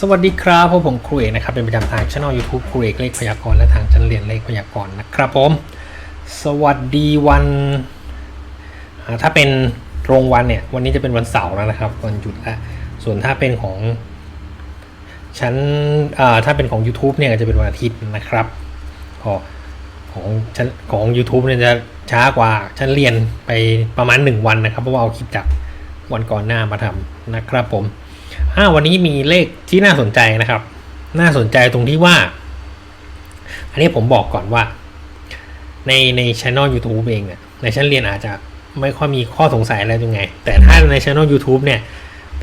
สวัสดีครับผมผมครูเอกนะครับ เป็นประจำทางช่อง YouTube ครูเอกเลขพยากรณ์และทางชั้นเรียนเลขพยากรณ์นะครับผม สวัสดีวัน ถ้าเป็นตรงวันเนี่ย วันนี้จะเป็นวันเสาร์แล้วนะครับวันหยุดแล้วส่วนถ้าเป็นของชั้นถ้าเป็นของ YouTube เนี่ยจะเป็นวันอาทิตย์นะครับก็ของชั้นของ YouTube เนี่ยจะช้ากว่าชั้นเรียนไปประมาณ 1 วันนะครับ เพราะว่าเอาคลิปจากวันก่อนหน้ามาทำนะครับผม อ่าวันนี้มีเลขที่น่าสนใจนะครับ น่าสนใจตรงที่ว่า อันนี้ผมบอกก่อนว่า ในในช anel YouTube เองเนี่ยในชั้นเรียนอาจจะไม่ค่อยมีข้อสงสัยอะไรตรงไง แต่ถ้าในช anel YouTube เนี่ย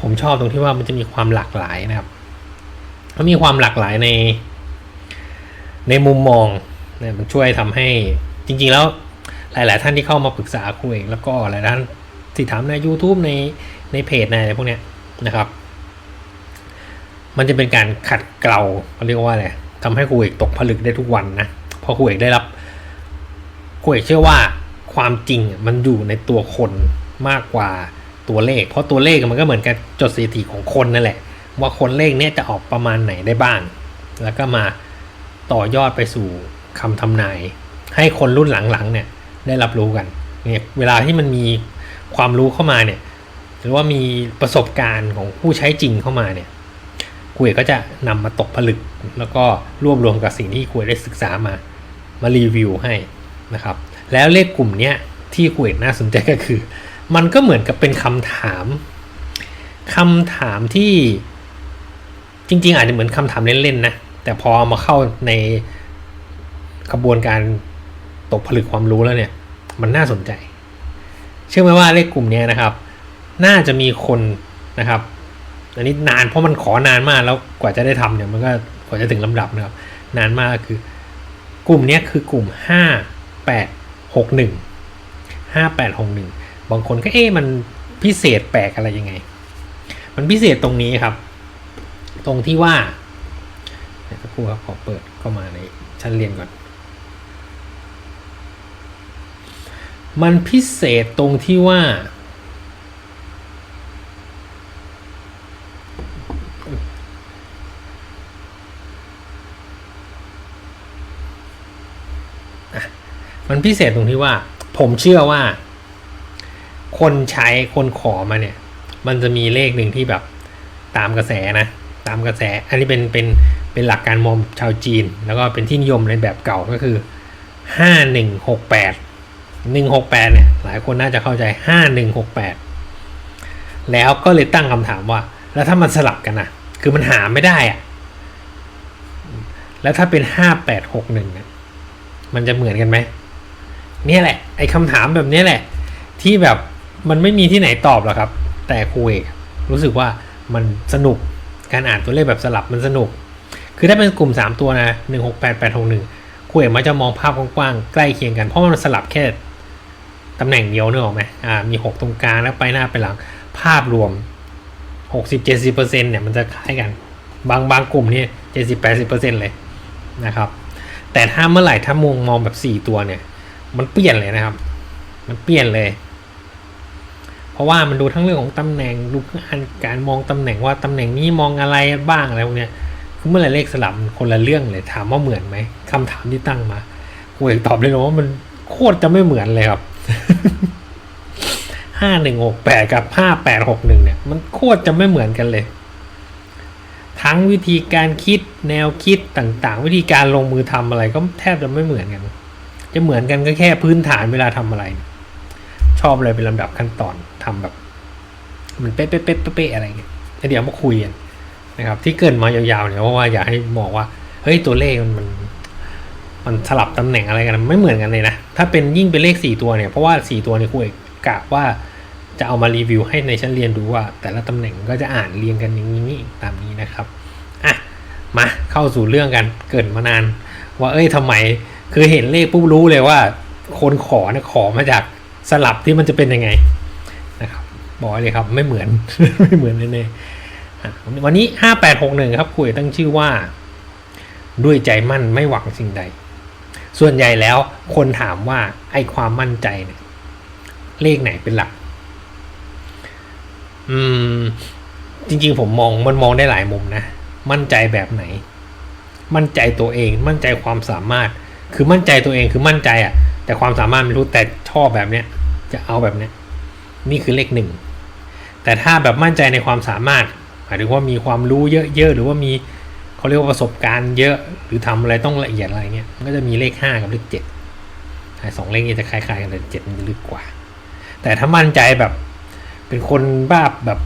ผมชอบตรงที่ว่ามันจะมีความหลากหลายนะครับมันมีความหลากหลายใน ในมุมมองเนี่ยมันช่วยทำให้จริง ๆ แล้วหลาย ๆ ท่านที่เข้ามาปรึกษาครูเองแล้วก็หลายท่านที่ถามใน YouTube ในในเพจในอะไรพวกเนี้ยนะครับ มันจะเป็นการขัดเกลาเขาเรียกว่าอะไรทำให้ครูเอกตกผลึกได้ทุกวันนะเพราะครูเอกได้รับครูเอกเชื่อว่าความจริงมันอยู่ในตัวคนมากกว่าตัวเลข เพราะตัวเลขมันก็เหมือนกับจดสถิติของคนนั่นแหละ ว่าคนเลขเนี้ยจะออกประมาณไหนได้บ้าง แล้วก็มาต่อยอดไปสู่คำทำนาย ให้คนรุ่นหลังๆเนี่ยได้รับรู้กันเนี่ยเวลาที่มันมีความรู้เข้ามาเนี่ยหรือว่ามีประสบการณ์ของผู้ใช้จริงเข้ามาเนี่ย ครูเอกก็จะนำมาตกผลึก แล้วก็รวบรวมกับสิ่งที่ครูเอกได้ศึกษามามารีวิวให้นะครับ แล้วเลขกลุ่มเนี้ยที่ครูเอกน่าสนใจก็คือ มันก็เหมือนกับเป็นคำถามคำถามที่จริง ๆ อาจจะเหมือนคำถามเล่นๆนะแต่พอามาเข้าในกระบวนการตกผลึกความรู้แล้วเนี่ย มันน่าสนใจ เชื่อไหมว่าเลขกลุ่มนี้นะครับ น่าจะมีคนนะครับ อันนี้นานเพราะมันขอนานมากแล้วกว่าจะได้ทำเนี่ยมันก็กว่าจะถึงลำดับนะครับ นานมากคือกลุ่มนี้คือกลุ่มห้าแปดหกหนึ่งห้าแปดหกหนึ่งบางคนก็เอ๊ะมันพิเศษแปลกอะไรยังไง มันพิเศษตรงนี้ครับ ตรงที่ว่าเดี๋ยวสักครู่ครับขอเปิดเข้ามาในชั้นเรียนก่อน มันพิเศษตรงที่ว่า มันพิเศษตรงที่ว่า ผมเชื่อว่า คนใช้คนขอมาเนี่ย มันจะมีเลขหนึ่งที่แบบตามกระแสนะตามกระแส อันนี้เป็นเป็นเป็นหลักการมองชาวจีน แล้วก็เป็นที่นิยมในแบบเก่าก็คือห้าหนึ่งหกแปดหนึ่งหกแปดเนี่ยหลายคนน่าจะเข้าใจห้าหนึ่งหกแปดแล้วก็เลยตั้งคำถามว่า แล้วถ้ามันสลับกันนะคือมันหาไม่ได้อะแล้วถ้าเป็นห้าแปดหกหนึ่งเนี่ยมันจะเหมือนกันไหม นี่แหละ ไอ้คำถามแบบนี้แหละ ที่แบบมันไม่มีที่ไหนตอบหรอกครับ แต่ครูเอกรู้สึกว่ามันสนุกการอ่านตัวเลขแบบสลับมันสนุก คือถ้าเป็นกลุ่ม 3 ตัวนะหนึ่งหกแปดแปดหกหนึ่งครูเอกมันจะมองภาพกว้างๆใกล้เคียงกันเพราะมันสลับแค่ตำแหน่งเดียวเนอะไหมอ่ามี 6 ตรงกลางแล้วไปหน้าไปหลังภาพรวม 60-70%เนี่ยมันจะคล้ายกัน บางบางกลุ่มนี่70-80%เลยนะครับแต่ถ้าเมื่อไหร่ถ้ามองมองแบบ 4 ตัวเนี่ย มันเปลี่ยนเลยนะครับ มันเปลี่ยนเลย เพราะว่ามันดูทั้งเรื่องของตำแหน่งดูการการมองตำแหน่งว่าตำแหน่งนี้มองอะไรบ้างอะไรพวกเนี้ยคือเมื่อไรเลขสลับคนละเรื่องเลยถามว่าเหมือนไหมคำถามที่ตั้งมาครูเอกตอบเลยนะว่ามันโคตรจะไม่เหมือนเลยครับห้าหนึ่งหกแปดกับห้าแปดหกหนึ่งเนี่ย มันโคตรจะไม่เหมือนกันเลย ทั้งวิธีการคิดแนวคิดต่างๆ วิธีการลงมือทำอะไรก็แทบจะไม่เหมือนกัน จะเหมือนกันก็แค่พื้นฐานเวลาทำอะไร ชอบเลยเป็นลำดับขั้นตอนทำแบบ มันเป๊ะเป๊ะเป๊ะเป๊ะอะไรเงี้ยเดี๋ยวมาคุยกันนะครับ ที่เกินมายาวๆเนี่ยเพราะว่าอยากให้มองว่าเฮ้ยตัวเลขมันมันมันสลับตำแหน่งอะไรกันไม่เหมือนกันเลยนะ ถ้าเป็นยิ่งเป็นเลขสี่ตัวเนี่ย เพราะว่าสี่ตัวเนี่ยครูเอกกะว่าจะเอามารีวิวให้ในชั้นเรียนดูว่า แต่ละตำแหน่งก็จะอ่านเรียงกันอย่างนี้ตามนี้นะครับอะมาเข้าสู่เรื่องกันเกิดมานาน ว่าเอ้ยทำไม คือเห็นเลขปุ๊บรู้เลยว่า คนขอเนี่ยขอมาจากสลับที่มันจะเป็นยังไงนะครับบอกเลยครับไม่เหมือนไม่เหมือนแน่ๆอะวันนี้ห้าแปดหกหนึ่งครับคุยตั้งชื่อว่า ด้วยใจมั่นไม่หวังสิ่งใด ส่วนใหญ่แล้วคนถามว่าไอ้ความมั่นใจเนี่ยเลขไหนเป็นหลัก อืม จริง ๆ ผมมองมันมองได้หลายมุมนะ มั่นใจแบบไหน มั่นใจตัวเอง มั่นใจความสามารถ คือมั่นใจตัวเองคือมั่นใจอะแต่ความสามารถไม่รู้แต่ชอบแบบเนี้ย จะเอาแบบเนี้ย นี่คือเลขหนึ่งแต่ถ้าแบบมั่นใจในความสามารถหมายถึงว่ามีความรู้เยอะๆหรือว่ามีเขาเรียกว่าประสบการณ์เยอะหรือทำอะไรต้องละเอียดอะไรเงี้ยมันก็จะมีเลขห้ากับเลขเจ็ดสองเลขนี้จะคล้ายๆกันแต่เจ็ดมันจะลึกกว่า แต่ถ้ามั่นใจแบบเป็นคนบ้าแบบ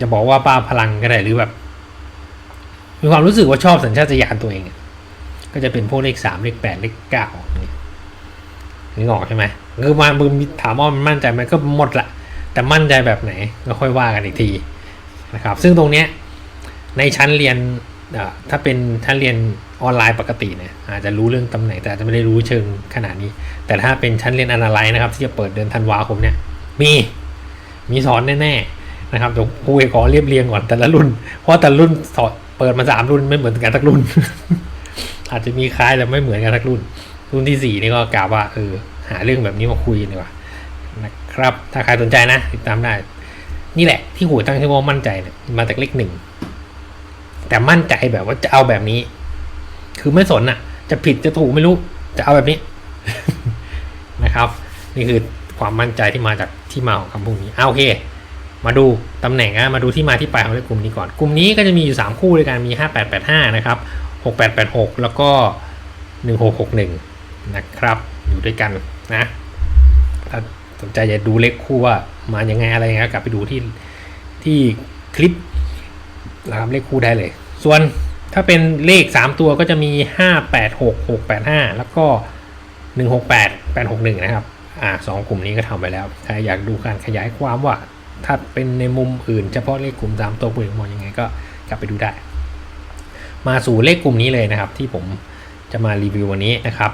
จะบอกว่าบ้าพลังก็ได้หรือแบบมีความรู้สึกว่าชอบสัญชาตญาณตัวเองอะ ก็จะเป็นพวกเลขสามเลขแปดเลขเก้านี่นึกออกใช่ไหมคือมามึงถามว่ามันมั่นใจไหมก็หมดละแต่มั่นใจแบบไหนก็ค่อยว่ากันอีกทีนะครับ ซึ่งตรงเนี้ยในชั้นเรียนถ้าเป็นชั้นเรียนออนไลน์ปกติเนี่ยอาจจะรู้เรื่องตำแหน่งแต่อาจจะไม่ได้รู้เชิงขนาดนี้ แต่ถ้าเป็นชั้นเรียนอนาไลน์นะครับ ที่จะเปิดเดือนธันวาคมเนี่ยมีมีสอนแน่ๆนะครับเดี๋ยวครูเอกขอเรียบเรียงก่อนแต่ละรุ่น เพราะแต่ละรุ่นสอนเปิดมาสามรุ่นไม่เหมือนกันทักรุ่น อาจจะมีคล้ายแต่ไม่เหมือนกันทักรุ่น รุ่นที่สี่นี่ก็กล่าวว่าเออหาเรื่องแบบนี้มาคุยดีกว่านะครับ ถ้าใครสนใจนะติดตามได้ นี่แหละที่หูตั้งชื่อว่ามั่นใจเนี่ยมาจากเลขหนึ่งแต่มั่นใจแบบว่าจะเอาแบบนี้ คือไม่สนอะ จะผิดจะถูกไม่รู้ จะเอาแบบนี้นะครับ นี่คือความมั่นใจที่มาจากที่มาของคำพวกนี้เอาโอเค มาดูตำแหน่งนะมาดูที่มาที่ไปของเลขกลุ่มนี้ก่อน กลุ่มนี้ก็จะมีอยู่ 3 คู่ด้วยกันมี 5885 นะครับ 6886 แล้วก็ 1661 นะครับ อยู่ด้วยกันนะถ้าสนใจจะดูเลขคู่ว่ามายังไงอะไรเงี้ยกลับไปดูที่ที่คลิปนะครับเลขคู่ได้เลย ส่วนถ้าเป็นเลข 3 ตัวก็จะมี 586 685 แล้วก็ 168 861 นะครับ อ่าสองกลุ่มนี้ก็ทำไปแล้ว ใครอยากดูการขยายความว่า ถ้าเป็นในมุมอื่นเฉพาะเลขกลุ่ม 3 ตัวกลุ่มมองยังไงก็กลับไปดูได้ มาสู่เลขกลุ่มนี้เลยนะครับ ที่ผมจะมารีวิววันนี้นะครับ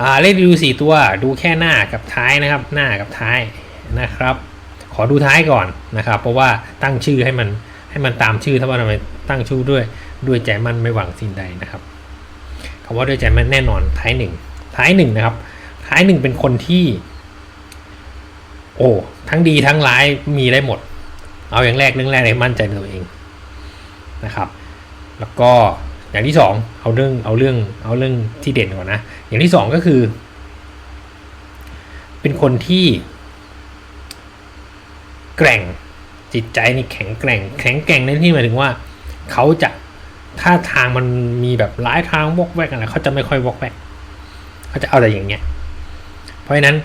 อ่าเลขรีวิว4ตัวดูแค่หน้ากับท้ายนะครับ หน้ากับท้ายนะครับ ขอดูท้ายก่อนนะครับ เพราะว่าตั้งชื่อให้มันให้มันตามชื่อถ้าว่าทำไมตั้งชื่อด้วยด้วยใจมั่นไม่หวังสิ่งใดนะครับคำว่าด้วยใจมั่นแน่นอนท้ายหนึ่งท้ายหนึ่งนะครับ ท้ายหนึ่งเป็นคนที่ โอ้ทั้งดีทั้งร้ายมีได้หมด เอาอย่างแรกเรื่องแรกเลยมั่นใจในตัวเองนะครับ แล้วก็อย่างที่สองเอาเรื่องเอาเรื่องเอาเรื่องที่เด่นก่อนนะ อย่างที่สองก็คือ เป็นคนที่ แกร่งจิตใจนี่แข็งแกร่ง แข็งแกร่งในที่หมายถึงว่า เขาจะถ้าทางมันมีแบบหลายทางวอกแวกอะไรเขาจะไม่ค่อยวอกแวกเขาจะเอาแต่อย่างเงี้ย เพราะฉะนั้น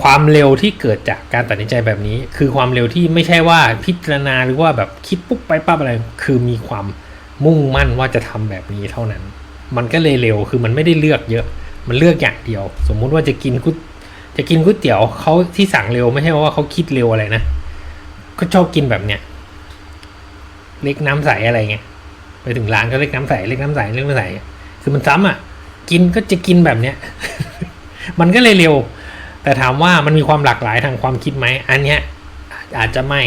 ความเร็วที่เกิดจากการตัดสินใจแบบนี้ คือความเร็วที่ไม่ใช่ว่าพิจารณาหรือว่าแบบคิดปุ๊บไปปั๊บอะไร คือมีความ มุ่งมั่นว่าจะทำแบบนี้เท่านั้น มันก็เลยเร็วคือมันไม่ได้เลือกเยอะ มันเลือกอย่างเดียว สมมุติว่าจะกินก๋วยจะกินก๋วยเตี๋ยวเขาที่สั่งเร็วไม่ใช่ว่าเขาคิดเร็วอะไรนะก็ชอบกินแบบเนี้ยเล็กน้ำใสอะไรเงี้ยไปถึงร้านก็เล็กน้ำใสเล็กน้ำใสเล็กน้ำใสคือมันซ้ำอะ กินก็จะกินแบบเนี้ยมันก็เลยเร็ว แต่ถามว่ามันมีความหลากหลายทางความคิดไหมอันเนี้ยอาจจะไม่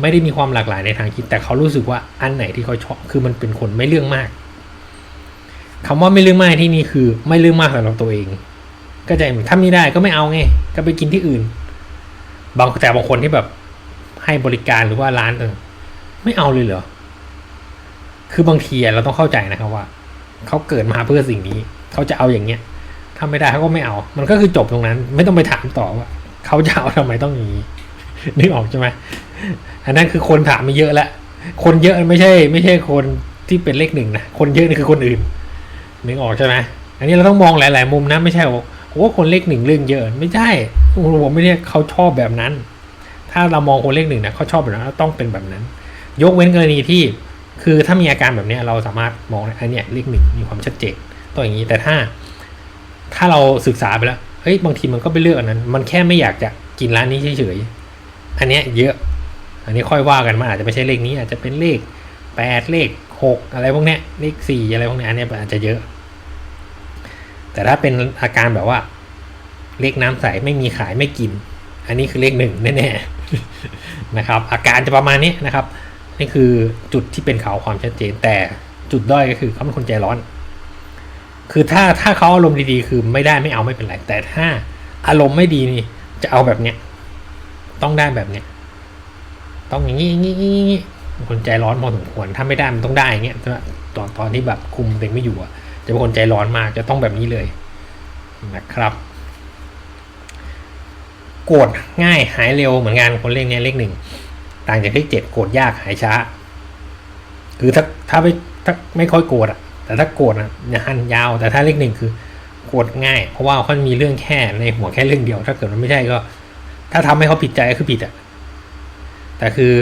ไม่ได้มีความหลากหลายในทางคิด แต่เขารู้สึกว่าอันไหนที่เขาชอบคือมันเป็นคนไม่เรื่องมากคำว่าไม่เรื่องมากที่นี่คือ ไม่เรื่องมากสำหรับตัวเองก็จะถ้าไม่ได้ก็ไม่เอาไงก็ไปกินที่อื่น บางแต่บางคนที่แบบให้บริการหรือว่าร้านเออไม่เอาเลยเหรอคือบางทีเราต้องเข้าใจนะครับว่าเขาเกิดมาเพื่อสิ่งนี้ เขาจะเอาอย่างเงี้ยถ้าไม่ได้เขาก็ไม่เอา มันก็คือจบตรงนั้น ไม่ต้องไปถามต่อว่าเขาจะเอาทำไมต้องอย่างนี้นึกออกใช่ไหม อันนั้นคือคนถามมาเยอะแล้วคนเยอะไม่ใช่ ไม่ใช่คนที่เป็นเลขหนึ่งนะคนเยอะนี่คือคนอื่นนึกออกใช่ไหมอันนี้เราต้องมองหลาย ๆ มุมนะไม่ใช่ว่าโอ้คนเลขหนึ่งเรื่องเยอะไม่ใช่ผมไม่ได้เขาชอบแบบนั้น ถ้าเรามองคนเลขหนึ่งนะเขาชอบแบบนั้นต้องเป็นแบบนั้น ยกเว้นกรณีที่คือถ้ามีอาการแบบนี้เราสามารถมองอันนี้เลขหนึ่งมีความชัดเจนตัวอย่างนี้แต่ถ้า ถ้าเราศึกษาไปแล้วเฮ้ยบางทีมันก็ไปเลือกอันนั้น มันแค่ไม่อยากจะกินร้านนี้เฉยๆอันเนี้ยเยอะ อันนี้ค่อยว่ากันมาอาจจะไม่ใช่เลขนี้อาจจะเป็นเลขแปดเลขหกอะไรพวกเนี้ยเลขสี่อะไรพวกเนี้ยอันนี้อาจจะเยอะ แต่ถ้าเป็นอาการแบบว่า เลขน้ำใสไม่มีขายไม่กิน อันนี้คือเลขหนึ่งแน่ๆนะครับ อาการจะประมาณนี้นะครับนี่คือจุดที่เป็นเขาความชัดเจน แต่จุดด้อยก็คือเขาเป็นคนใจร้อน คือถ้าถ้าเขาอารมณ์ดีๆ คือไม่ได้ไม่เอาไม่เป็นไรแต่ถ้าอารมณ์ไม่ดีนี่จะเอาแบบเนี้ยต้องได้แบบเนี้ย ต้องอย่างนี้อย่างนี้อย่างนี้คนใจร้อนพอสมควรถ้าไม่ได้มันต้องได้อย่างเงี้ยตอนตอนที่แบบคุมตัวเองไม่อยู่อะจะเป็นคนใจร้อนมากจะต้องแบบนี้เลยนะครับโกรธง่ายหายเร็วเหมือนกันคนเลขเนี้ยเลขหนึ่งต่างจากเลขเจ็ดโกรธยากหายช้า คือถ้าถ้าไม่ถ้าไม่ค่อยโกรธอะแต่ถ้าโกรธอะอย่าหันยาว แต่ถ้าเลขหนึ่งคือโกรธง่าย เพราะว่าเขามีเรื่องแค่ในหัวแค่เรื่องเดียว ถ้าเกิดมันไม่ใช่ก็ ถ้าทำให้เขาผิดใจก็คือผิดอะ แต่คือ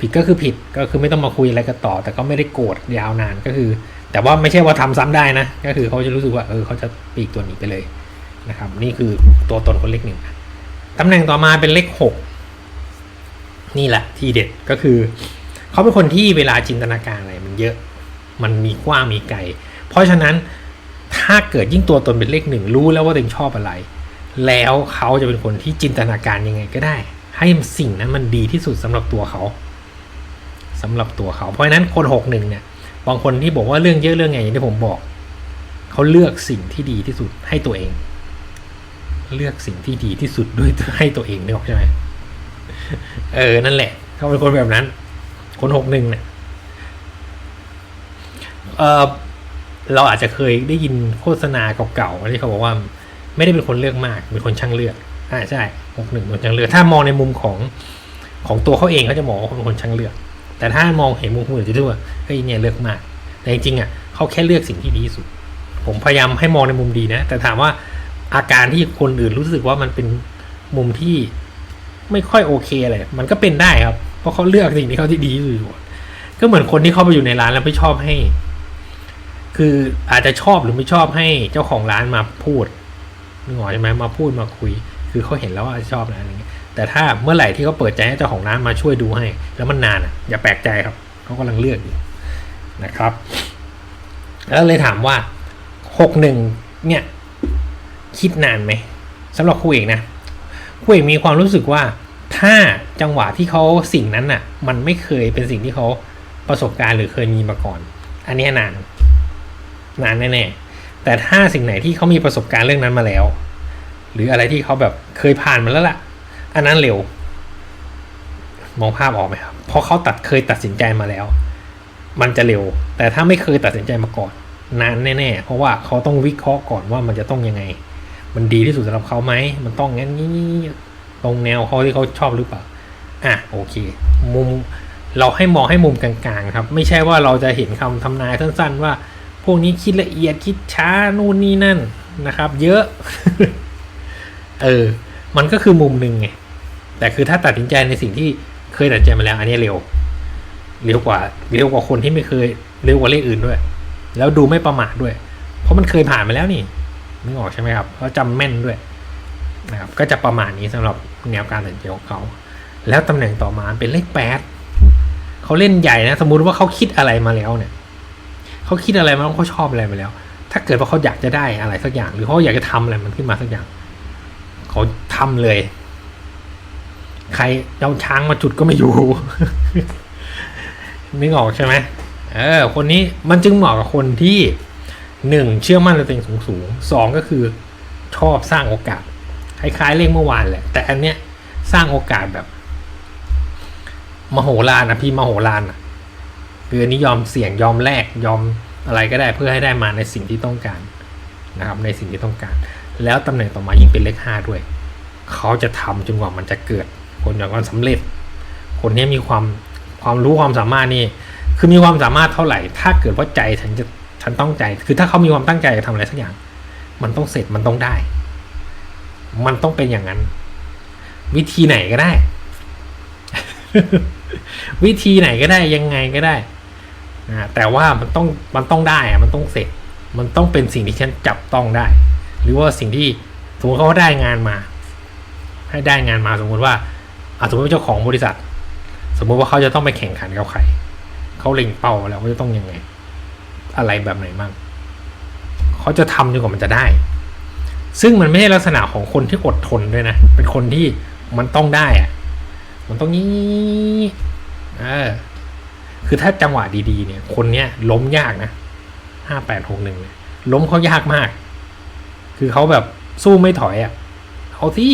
ผิดก็คือผิดก็คือไม่ต้องมาคุยอะไรกันต่อ แต่ก็ไม่ได้โกรธยาวนานก็คือ แต่ว่าไม่ใช่ว่าทำซ้ำได้นะ ก็คือเขาจะรู้สึกว่าเออเขาจะปีกตัวนี้ไปเลยนะครับ นี่คือตัวตนคนเลขหนึ่งตำแหน่งต่อมาเป็นเลขหกนี่แหละที่เด็ดก็คือ เขาเป็นคนที่เวลาจินตนาการอะไรมันเยอะมันมีกว้างมีไกลเพราะฉะนั้นถ้าเกิดยิ่งตัวตนเป็นเลขหนึ่งรู้แล้วว่าตัวเองชอบอะไร แล้วเขาจะเป็นคนที่จินตนาการยังไงก็ได้ ให้สิ่งนั้นมันดีที่สุดสำหรับตัวเขาสำหรับตัวเขา เพราะฉะนั้นคนหกหนึ่งเนี่ย บางคนที่บอกว่าเรื่องเยอะเรื่องไงอย่างที่ผมบอก เขาเลือกสิ่งที่ดีที่สุดให้ตัวเอง เลือกสิ่งที่ดีที่สุดด้วยให้ตัวเองเนึกออกใช่ไหมเออ นั่นแหละ เขาเป็นคนแบบนั้น คนหกหนึ่งเนี่ยเออเราอาจจะเคยได้ยินโฆษณาเก่าๆที่เขาบอกว่า ไม่ได้เป็นคนเลือกมาก เป็นคนช่างเลือก อ่าใช่หกหนึ่งเป็นคนช่างเลือก ถ้ามองในมุมของของตัวเขาเองเขาจะมองว่าเขาเป็นคนช่างเลือก แต่ถ้ามองเห็นมุมคนอื่นจะดูว่าเฮ้ยเนี่ยเลือกมาก แต่จริงๆอะเขาแค่เลือกสิ่งที่ดีที่สุด ผมพยายามให้มองในมุมดีนะ แต่ถามว่าอาการที่คนอื่นรู้สึกว่ามันเป็นมุมที่ไม่ค่อยโอเคอะไร มันก็เป็นได้ครับ เพราะเขาเลือกสิ่งที่เขาที่ดีที่สุดก็เหมือนคนที่เข้าไปอยู่ในร้านแล้วไม่ชอบให้ คืออาจจะชอบหรือไม่ชอบให้เจ้าของร้านมาพูดนึกออกใช่ไหมมาพูดมาคุย คือเขาเห็นแล้วว่าชอบนะอะไรเงี้ยแต่ถ้าเมื่อไหร่ที่เขาเปิดใจให้เจ้าของร้านมาช่วยดูให้ แล้วมันนานอะอย่าแปลกใจครับเขากำลังเลือกอยู่นะครับ แล้วเลยถามว่าหกหนึ่งเนี่ย คิดนานไหมสำหรับครูเอกนะครูเอกมีความรู้สึกว่าถ้าจังหวะที่เขาสิ่งนั้นอะ มันไม่เคยเป็นสิ่งที่เขาประสบการณ์หรือเคยมีมาก่อน อันนี้นาน นานแน่ๆแต่ถ้าสิ่งไหนที่เขามีประสบการณ์เรื่องนั้นมาแล้ว หรืออะไรที่เขาแบบ เคยผ่านมาแล้วล่ะ อันนั้นเร็ว มองภาพออกไหมครับเพราะเขาตัดเคยตัดสินใจมาแล้ว มันจะเร็ว แต่ถ้าไม่เคยตัดสินใจมาก่อน นานแน่ๆ เพราะว่าเขาต้องวิเคราะห์ก่อนว่ามันจะต้องยังไง มันดีที่สุดสำหรับเขาไหม มันต้องงั้นนี้ตรงแนวเขาที่เขาชอบหรือเปล่า อะโอเค มุมเราให้มองให้มุมกลางๆครับ ไม่ใช่ว่าเราจะเห็นคำทำนายสั้น ๆ ว่า พวกนี้คิดละเอียดคิดช้านู่นนี่นั่นนะครับ เยอะ เออ มันก็คือมุมหนึ่งไงแต่คือถ้าตัดสินใจในสิ่งที่เคยตัดสินใจมาแล้ว อันนี้เร็ว เร็วกว่าเร็วกว่าคนที่ไม่เคยเร็วกว่าเลขอื่นด้วย แล้วดูไม่ประมาทด้วย เพราะมันเคยผ่านมาแล้วนี่นึกออกใช่ไหมครับเขาจำแม่นด้วยนะครับก็จะประมาณนี้สำหรับแนวการตัดสินใจของเขา แล้วตำแหน่งต่อมาเป็นเลขแปดเขาเล่นใหญ่นะ สมมุติว่าเขาคิดอะไรมาแล้วเนี่ยเขาคิดอะไรมาแล้วเขาชอบอะไรมาแล้ว ถ้าเกิดว่าเขาอยากจะได้อะไรสักอย่าง หรือเขาอยากจะทำอะไรมันขึ้นมาสักอย่างเขาทำเลย ใครเอาช้างมาจุดก็ไม่อยู่ นึกออกใช่ไหมเออ คนนี้มันจึงเหมาะกับคนที่หนึ่งเชื่อมั่นในตัวเองสูงสูงสองก็คือชอบสร้างโอกาสคล้ายๆเลขเมื่อวานแหละ แต่อันเนี้ยสร้างโอกาสแบบ มโหฬารนะพี่มโหฬารอะคืออันนี้ยอมเสี่ยงยอมแลกยอมอะไรก็ได้เพื่อให้ได้มาในสิ่งที่ต้องการนะครับในสิ่งที่ต้องการ แล้วตำแหน่งต่อมายิ่งเป็นเลขห้าด้วย เขาจะทำจนกว่ามันจะเกิดผลจากการสำเร็จ คนนี้มีความความรู้ความสามารถนี่ คือมีความสามารถเท่าไหร่ ถ้าเกิดว่าใจฉันจะฉันต้องใจ คือถ้าเขามีความตั้งใจจะทำอะไรสักอย่าง มันต้องเสร็จมันต้องได้ มันต้องเป็นอย่างนั้น วิธีไหนก็ได้ วิธีไหนก็ได้ยังไงก็ได้แต่ว่ามันต้องมันต้องได้อะมันต้องเสร็จ มันต้องเป็นสิ่งที่ฉันจับต้องได้ หรือว่าสิ่งที่สมมติเขาได้งานมา ให้ได้งานมาสมมติว่าอาสมมติเจ้าของบริษัท สมมติว่าเขาจะต้องไปแข่งขันกับใครเขาเล็งเป้าแล้วว่าจะต้องยังไง อะไรแบบไหนบ้างเขาจะทำจนกว่ามันจะได้ ซึ่งมันไม่ใช่ลักษณะของคนที่อดทนด้วยนะ เป็นคนที่มันต้องได้อะมันต้องนี้เออคือถ้าจังหวะดีๆเนี่ย คนเนี้ยล้มยากนะห้าแปดหกหนึ่งเนี่ยล้มเขายากมาก คือเขาแบบสู้ไม่ถอยอะ่ะ เอาที่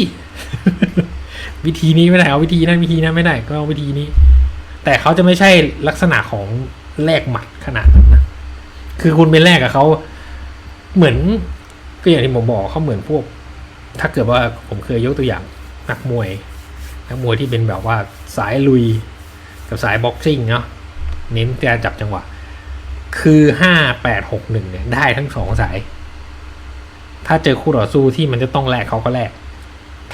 วิธีนี้ไม่ได้ เอาวิธีนั้นวิธีนั้นไม่ได้ ก็เอาวิธีนี้ แต่เขาจะไม่ใช่ลักษณะของแลกหมัดขนาดนั้นนะ คือคุณไปแลกกับเขาเหมือนก็อย่างที่ผมบอกเขาเหมือนพวก ถ้าเกิดว่าผมเคยยกตัวอย่างนักมวย นักมวยที่เป็นแบบว่าสายลุยกับสายบ็อกซิ่งเนาะเน้นการจับจังหวะ คือห้าแปดหกหนึ่งเนี่ยได้ทั้งสองสาย ถ้าเจอคู่ต่อสู้ที่มันจะต้องแลกเขาก็แลก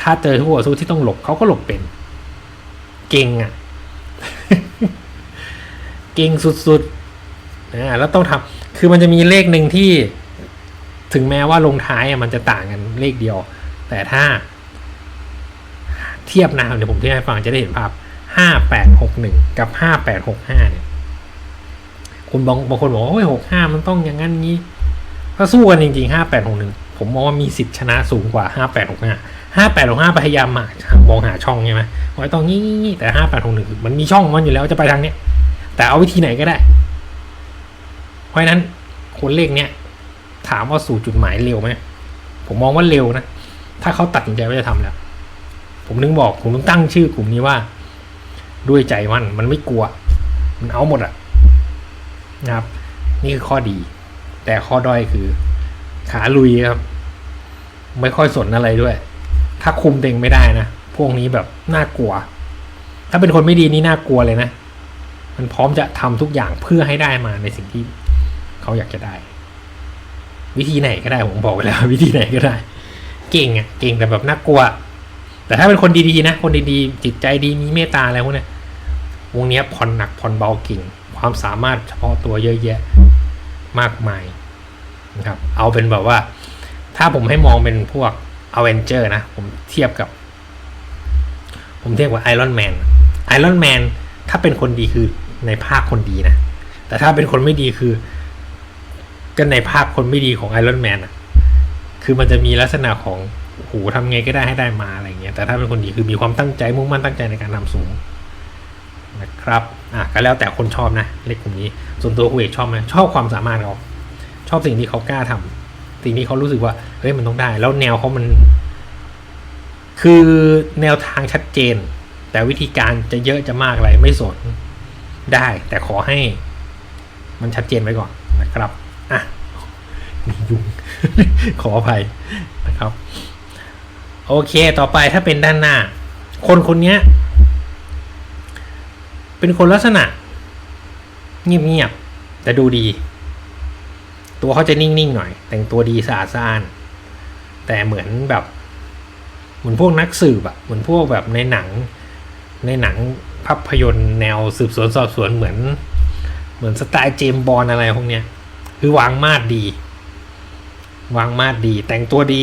ถ้าเจอคู่ต่อสู้ที่ต้องหลบเขาก็หลบเป็น เก่งอะ่ะ เก่งสุดๆนะแล้วต้องทำคือมันจะมีเลขหนึ่งที่ ถึงแม้ว่าลงท้ายมันจะต่างกันเลขเดียว แต่ถ้า เทียบนะเดี๋ยวผมเทียบให้ฟังจะได้เห็นภาพห้าแปดหกหนึ่งกับห้าแปดหกห้าเนี่ยคุณบางบางคนบอกว่าโอ้ยหกห้ามันต้องอย่างนั้นงี้ ถ้าสู้กันจริงๆห้าแปดหกหนึ่ง ผมมองว่ามีสิทธิ์ชนะสูงกว่าห้าแปดหกห้าห้าแปดหกห้าพยายามมามองหาช่องใช่ไหมว่าต้องงี้งี้แต่ห้าแปดหกหนึ่งมันมีช่องมันอยู่แล้วจะไปทางเนี้ย แต่เอาวิธีไหนก็ได้ เพราะฉะนั้นคนเลขเนี้ยถามว่าสู่จุดหมายเร็วไหมผมมองว่าเร็วนะ ถ้าเขาตัดสินใจว่าจะทำแล้ว ผมนึงบอกผมนึงตั้งชื่อกลุ่มนี้ว่า ด้วยใจมันมันไม่กลัว มันเอาหมดอะนะครับ นี่คือข้อดี แต่ข้อด้อยคือ ขาลุยครับ ไม่ค่อยสนอะไรด้วย ถ้าคุมเต็งไม่ได้นะ พวกนี้แบบน่ากลัว ถ้าเป็นคนไม่ดีนี่น่ากลัวเลยนะ มันพร้อมจะทำทุกอย่างเพื่อให้ได้มาในสิ่งที่เขาอยากจะได้ วิธีไหนก็ได้ผมบอกไปแล้ว วิธีไหนก็ได้ เก่งอะเก่งแต่แบบน่ากลัว แต่ถ้าเป็นคนดีๆนะ คนดีๆจิตใจดีมีเมตตาอะไรพวกนี้วงนี้ผ่อนหนักผ่อนเบาเก่ง ความสามารถเฉพาะตัวเยอะแยะมากมาย นะครับเอาเป็นแบบว่า ถ้าผมให้มองเป็นพวกอเวนเจอร์นะ ผมเทียบกับ ผมเทียบกับไอรอนแมนไอรอนแมนถ้าเป็นคนดีคือในภาคคนดีนะ แต่ถ้าเป็นคนไม่ดีคือ ก็ในภาคคนไม่ดีของไอรอนแมนอะ คือมันจะมีลักษณะของโหทำไงก็ได้ให้ได้มาอะไรเงี้ย แต่ถ้าเป็นคนดีคือมีความตั้งใจมุ่งมั่นตั้งใจในการทำสูงนะครับ อะก็แล้วแต่คนชอบนะเลขกลุ่มนี้ ส่วนตัวคุณเอกชอบไหมชอบความสามารถเขา ชอบสิ่งที่เขากล้าทำสิ่งที่เขารู้สึกว่าเฮ้ยมันต้องได้ แล้วแนวเขามัน คือแนวทางชัดเจน แต่วิธีการจะเยอะจะมากอะไรไม่สนได้ แต่ขอให้ มันชัดเจนไว้ก่อนนะครับอะมียุงขออภัยนะครับ โอเคต่อไปถ้าเป็นด้านหน้า คนคนนี้เป็นคนลักษณะ เงียบๆแต่ดูดี ตัวเขาจะนิ่งๆหน่อย แต่งตัวดีสะอาดสะอ้าน แต่เหมือนแบบ เหมือนพวกนักสืบอะเหมือนพวกแบบในหนัง ในหนังภาพยนตร์แนวสืบสวนสอบสวนเหมือน เหมือนสไตล์เจมบอลอะไรพวกเนี้ย คือวางมาดดี วางมาดดี แต่งตัวดี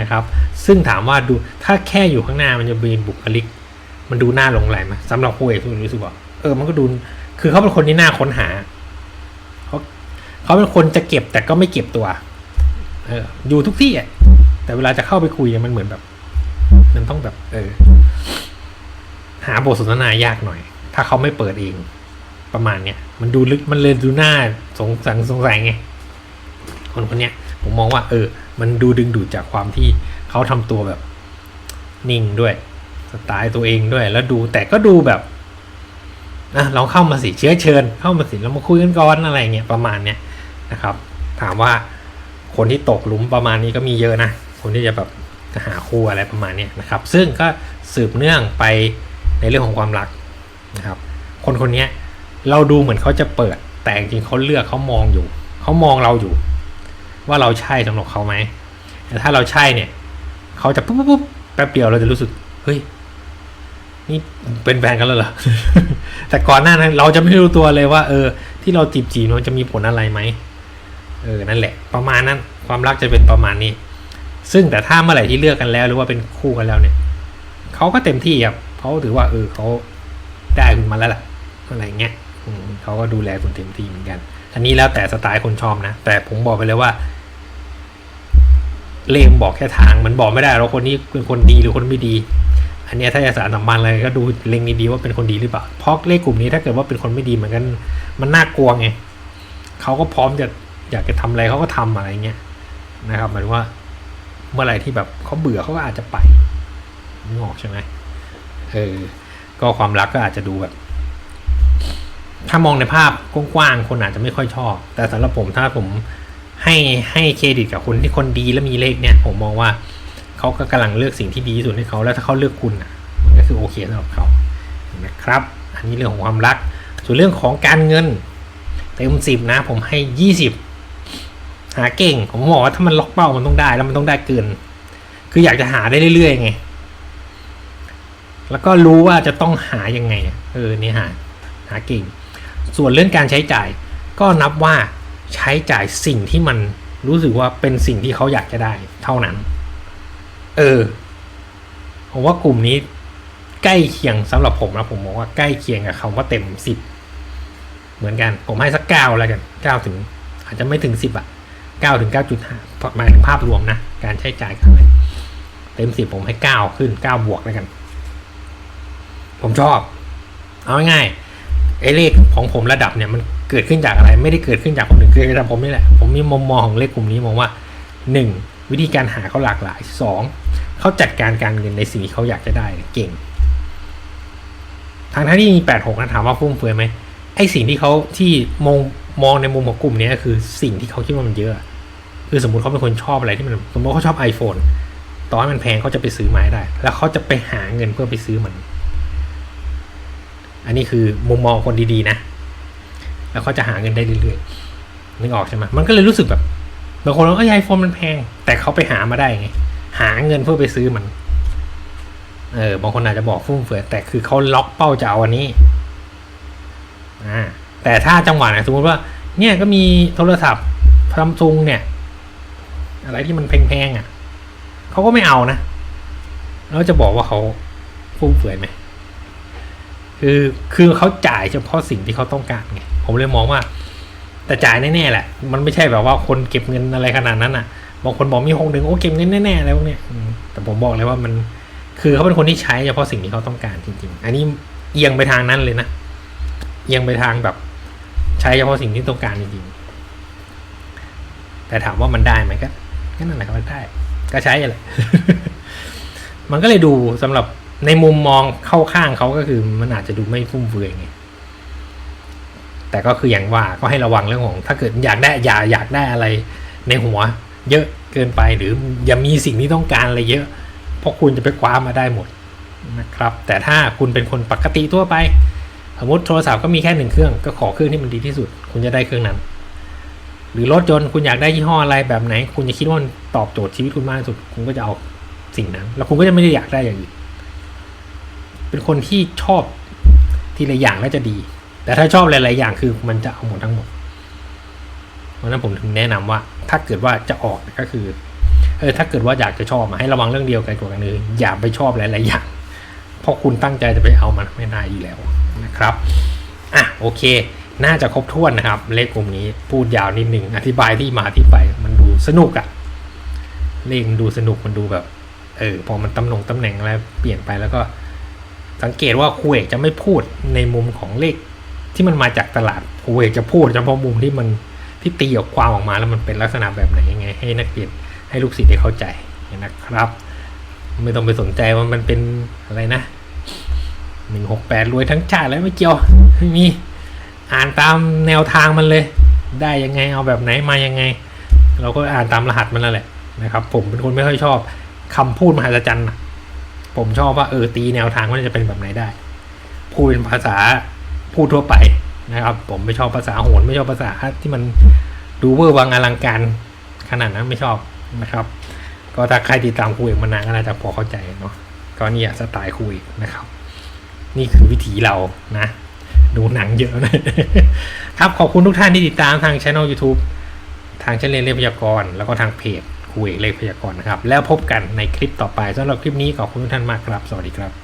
นะครับ ซึ่งถามว่าดูถ้าแค่อยู่ข้างหน้ามันจะเป็นบุคลิก มันดูน่าหลงไหลไหมสำหรับผู้เอกผู้รู้สึกว่าเออมันก็ดูคือเขาเป็นคนที่น่าค้นหา เขาเป็นคนจะเก็บแต่ก็ไม่เก็บตัว เออ อยู่ทุกที่อะแต่เวลาจะเข้าไปคุยมันเหมือนแบบ มันต้องแบบ เออ หาบทสนทนายากหน่อย ถ้าเขาไม่เปิดเอง ประมาณเนี้ยมันดูลึกมันเลยดูหน้าสงสัยสงสัยไงคนคนเนี้ย ผมมองว่า เออ มันดูดึงดูดจากความที่เขาทำตัวแบบ นิ่งด้วยสไตล์ตัวเองด้วย แล้วดูแต่ก็ดูแบบนะลองเข้ามาสิเชื้อเชิญ เข้ามาสิเรามาคุยกันก่อนอะไรเงี้ยประมาณเนี้ย นะครับ ถามว่าคนที่ตกหลุมประมาณนี้ก็มีเยอะนะ คนที่จะแบบจะหาคู่อะไรประมาณนี้นะครับ ซึ่งก็สืบเนื่องไปในเรื่องของความรักนะครับ คนคนนี้เราดูเหมือนเขาจะเปิด แต่จริงเขาเลือกเขามองอยู่ เขามองเราอยู่ ว่าเราใช่สำหรับเขาไหมแต่ถ้าเราใช่เนี่ยเขาจะปุ๊บปุ๊บปุ๊บแป๊บเดียวเราจะรู้สึกเฮ้ยนี่เป็นแฟนกันแล้วเหรอ แต่ก่อนหน้านั้นเราจะไม่รู้ตัวเลยว่า เออ ที่เราจีบจีบมันจะมีผลอะไรไหม เออนั่นแหละประมาณนั้น ความรักจะเป็นประมาณนี้ ซึ่งแต่ถ้าเมื่อไหร่ที่เลือกกันแล้ว หรือว่าเป็นคู่กันแล้วเนี่ยเขาก็เต็มที่ครับเขาถือว่าเออเขาได้คุณมาแล้วล่ะอะไรเงี้ยอืเขาก็ดูแลคุณเต็มที่เหมือนกัน อันนี้แล้วแต่สไตล์คนชอบนะ แต่ผมบอกไปเลยว่า เลมบอกแค่ทาง มันบอกไม่ได้เราคนนี้เป็นคนดีหรือคนไม่ดี อันนี้ถ้าจะสารสัมพันธ์อะไรก็ดูเล็งดีๆว่าเป็นคนดีหรือเปล่า เพราะเลขกลุ่มนี้ถ้าเกิดว่าเป็นคนไม่ดีเหมือนกัน มันน่ากลัวไงเขาก็พร้อมจะ อยากจะทำอะไรเขาก็ทำอะไรเงี้ยนะครับหมายถึงว่าเมื่อไหร่ที่แบบเขาเบื่อเขาก็อาจจะไปนึกออกใช่ไหมเออก็ความรักก็อาจจะดูแบบ ถ้ามองในภาพกว้างๆคนอาจจะไม่ค่อยชอบ แต่สำหรับผมถ้าผมให้ให้เครดิตกับคนที่คนดีและมีเลขเนี่ย ผมมองว่าเขาก็กำลังเลือกสิ่งที่ดีที่สุดให้เขาแล้วถ้าเขาเลือกคุณอะ มันก็คือโอเคสำหรับเขานะครับ อันนี้เรื่องของความรัก ส่วนเรื่องของการเงินเต็มสิบนะ ผมให้ยี่สิบ หาเก่ง ผมบอกว่าถ้ามันล็อกเป้ามันต้องได้แล้วมันต้องได้เกิน คืออยากจะหาได้เรื่อยๆไง แล้วก็รู้ว่าจะต้องหายังไง เออเนี่ยหาหาเก่ง ส่วนเรื่องการใช้จ่าย ก็นับว่าใช้จ่ายสิ่งที่มันรู้สึกว่าเป็นสิ่งที่เขาอยากจะได้ เท่านั้น เออ ผมว่ากลุ่มนี้ใกล้เคียงสำหรับผมนะผมมองว่าใกล้เคียงกับคำว่าเต็มสิบเหมือนกัน ผมให้สักเก้าแล้วกันเก้าถึง อาจจะไม่ถึงสิบอะ เก้าถึงเก้าจุดห้าหมายถึงภาพรวมนะ การใช้จ่ายครั้งเต็มสิบผมให้เก้าขึ้นเก้าบวกแล้วกัน ผมชอบ เอาง่ายๆไอ้เลขของผมระดับเนี่ยมันเกิดขึ้นจากอะไร ไม่ได้เกิดขึ้นจากคนอื่นเกิดขึ้นจากผมนี่แหละผมมีมุมมองของเลขกลุ่มนี้มองว่าหนึ่งวิธีการหาเขาหลากหลายสองเขาจัดการการเงินในสิ่งที่เขาอยากจะได้เก่งทางท่าที่มีแปดหกนะถามว่าฟุ่มเฟือยไหมไอ้สิ่งที่เขาที่มองมองในมุมของกลุ่มนี้คือสิ่งที่เขาคิดว่ามันเยอะ คือสมมติเขาเป็นคนชอบอะไรที่มันสมมติเขาชอบ iPhone ต่อให้มันแพงเขาจะไปซื้อไม้ได้ แล้วเขาจะไปหาเงินเพื่อไปซื้อมัน อันนี้คือมุมมองคนดีๆนะ แล้วเขาจะหาเงินได้เรื่อยๆนึกออกใช่ไหมมันก็เลยรู้สึกแบบบางคนว่าไอโฟนมันแพง แต่เขาไปหามาได้ไงหาเงินเพื่อไปซื้อมัน เออบางคนอาจจะบอกฟุ่มเฟือยแต่คือเขาล็อกเป้าจะเอาอันนี้อ่าแต่ถ้าจังหวะไหนสมมติว่า เนี่ยก็มีโทรศัพท์ซัมซุงเนี่ย อะไรที่มันแพงๆอะเขาก็ไม่เอานะ แล้วจะบอกว่าเขาฟุ่มเฟือยไหมคือคือเขาจ่ายเฉพาะสิ่งที่เขาต้องการไงผมเลยมองว่า แต่จ่ายแน่ๆแหละ มันไม่ใช่แบบว่าคนเก็บเงินอะไรขนาดนั้นอะบางคนบอกมีหงหนึ่งโอ้เก็บเงินแน่ๆแล้วเนี่ยแต่ผมบอกเลยว่ามัน คือเขาเป็นคนที่ใช้เฉพาะสิ่งที่เขาต้องการจริง ๆ อันนี้เอียงไปทางนั้นเลยนะเอียงไปทางแบบใช้เฉพาะสิ่งที่ต้องการจริงๆแต่ถามว่ามันได้ไหมก็ นั่นแหละครับมันได้ ก็ใช้แหละมันก็เลยดูสำหรับในมุมมองเข้าข้างเขาก็คือมันอาจจะดูไม่ฟุ่มเฟือยไงแต่ก็คืออย่างว่าก็ให้ระวังเรื่องของ ถ้าเกิดอยากได้อย่าอยากได้อะไร ในหัว เยอะเกินไปหรืออย่ามีสิ่งที่ต้องการอะไรเยอะ เพราะคุณจะไปคว้ามาได้หมดนะครับ แต่ถ้าคุณเป็นคนปกติทั่วไป สมมติโทรศัพท์ก็มีแค่หนึ่งเครื่อง ก็ขอเครื่องที่มันดีที่สุด คุณจะได้เครื่องนั้น หรือรถยนต์คุณอยากได้ยี่ห้ออะไรแบบไหน คุณจะคิดว่ามันตอบโจทย์ชีวิตคุณมากที่สุด คุณก็จะเอาสิ่งนั้น แล้วคุณก็จะไม่ได้อยากได้อย่างอื่นเป็นคนที่ชอบทีละอย่างแล้วจะดี แต่ถ้าชอบหลาย ๆ อย่างคือมันจะเอาหมดทั้งหมดเพราะนั้นผมถึงแนะนำว่า ถ้าเกิดว่าจะออกก็คือเออถ้าเกิดว่าอยากจะชอบมาให้ระวังเรื่องเดียวกันกว่ากันเลยอย่าไปชอบหลาย ๆ อย่างเพราะคุณตั้งใจจะไปเอามันไม่ได้อยู่แล้วนะครับ อะโอเค น่าจะครบถ้วนนะครับ เลขกลุ่มนี้พูดยาวนิดหนึ่งอธิบายที่มาที่ไป มันดูสนุกอะเลขมันดูสนุกมันดูแบบ เออพอมันตำแหน่งตำแหน่งอะไรเปลี่ยนไปแล้วก็ สังเกตว่าครูเอกจะไม่พูดในมุมของเลขที่มันมาจากตลาดครูเอกจะพูดเฉพาะมุมที่มันที่ตีออกความออกมาแล้วมันเป็นลักษณะแบบไหนยังไง ให้นักเรียนให้ลูกศิษย์ได้เข้าใจนะครับ ไม่ต้องไปสนใจว่ามันเป็นอะไรนะหนึ่งหกแปดรวยทั้งชาติแล้วไม่เกี่ยวไม่มี อ่านตามแนวทางมันเลย ได้ยังไงเอาแบบไหนมายังไง เราก็อ่านตามรหัสมันนั่นแหละนะครับ ผมเป็นคนไม่ค่อยชอบคำพูดมหัศจรรย์ผมชอบว่าเออตีแนวทางว่าจะเป็นแบบไหนได้ พูดเป็นภาษาพูดทั่วไปนะครับ ผมไม่ชอบภาษาโหนไม่ชอบภาษาที่มันดูเวอร์วังอลังการขนาดนั้นไม่ชอบนะครับ ก็ถ้าใครติดตามครูเอกมานานก็น่าจะพอเข้าใจเนาะก็เนี่ยสไตล์ครูเอกนะครับ นี่คือวิถีเรานะ ดูหนังเยอะนะครับ ขอบคุณทุกท่านที่ติดตามทางช่อง YouTube ทางช่องเรียนเลขพยากรณ์แล้วก็ทางเพจคุยเอกเลขพยากรณ์นะครับ แล้วพบกันในคลิปต่อไปสำหรับคลิปนี้ขอบคุณทุกท่านมากครับ สวัสดีครับ